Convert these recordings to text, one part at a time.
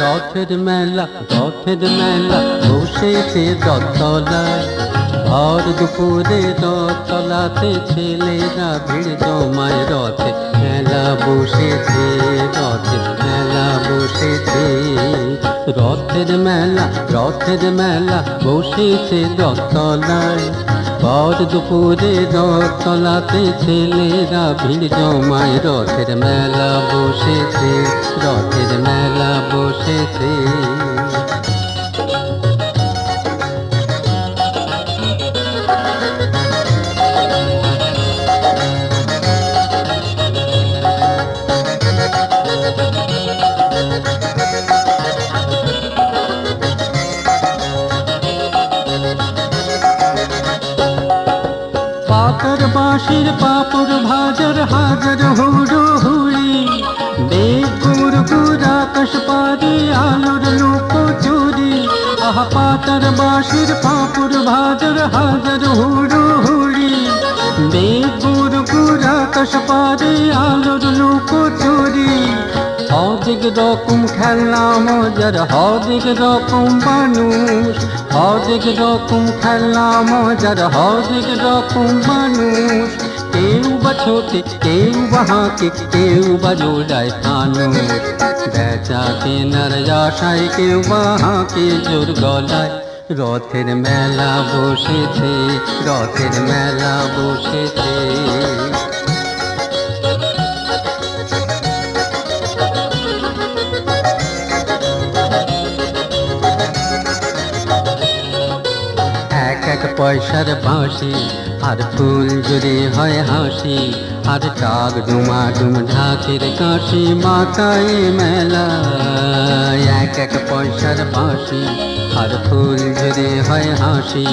রথের মেলা রথের মেলা বসেছে রথতলায় ভর দুপুরে রথতলাতে ছেলেরা ভিড় জমায় রথে। মেলা বসেছে রথের মেলা বসেছে। রথের মেলা রথের মেলা, বসেছে রথতলায় পর দুপুরে রথতলাতে ছেলেরা ভিড় জমায়। রথের মেলা বসেছে, রথের মেলা বসেছে। বাঁশির পাপড় ভাজার হাজার হুড়ো হুড়ি। বেকুর গুর আকাশ পারে আলোর লোক চুরি। আহ পাতার বাঁশির পাপুর ভাজর হাজার হুড়ো হুড়ি। বেকুর গুর আকাশ পারে আলোর লোক চুরি। হরেক রকম খেলনা মজার হরেক রকম মানুষ। হরেক রকম খেলনা মজার হরেক রকম মানুষ। কেউ বা ছোটে, কেউ বা হাঁকে, কেউ বা জোড়ায় ফানুষ বেচা কেনার আশায় কেউ বা হাঁকে জোর গলায়। রথের মেলা বসেছে, রথের মেলা বসেছে। পয়সার বাঁশি, আর ফুল জুড়ে হয় হাসি, আর টাক ডুমা ডুম ঢাকের কাশি মাথায় মেলা। এক এক পয়সার বাঁশি, আর ফুল জুড়ে হয় হাসি,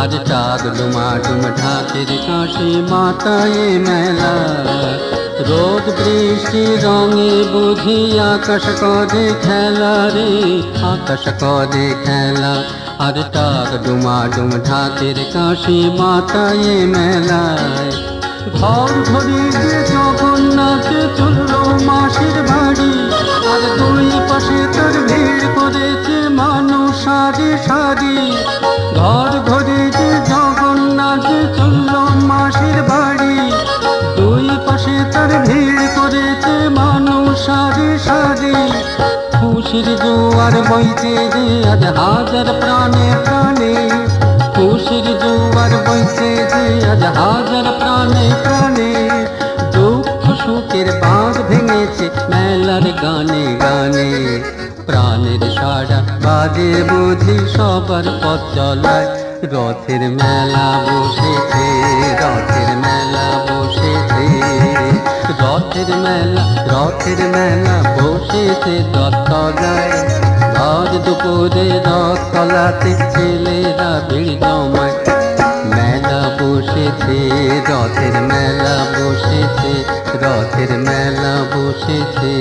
আর টাক ডুমা ডুম ঢাকের কাশি মাথায় মেলা। রোদ, বৃষ্টি, রঙে বুঝি আকাশ কদে খেলা রে, আকাশ কদে খেলা। আর তার ডুমা ডুম ঢাকের কাশি মাথায় মেলায় ঘর ধরি জগন্নাথে চলল মাসির বাড়ি আর দুই পাশে তার ভিড় করেছে মানুষ সারি সারি জোয়ার বইছে যে আজ হাজার প্রাণে প্রাণে। খুশির জোয়ার বইছে যে আজ হাজার প্রাণে প্রাণে। দুঃখ সুখের বাঁধ ভেঙেছে মেলার গানে গানে। প্রাণের সারা বাজে বুঝি সবার পথ চলায়। রথের মেলা বসেছে, রথের রথের মেলা রথের মেলা বসেছে রথতলায় আজ দুপুরে রথ তলাতে ছেলেরা ভিড় জমায়। মেলা বসেছে রথের মেলা বসেছে রথের মেলা বসেছে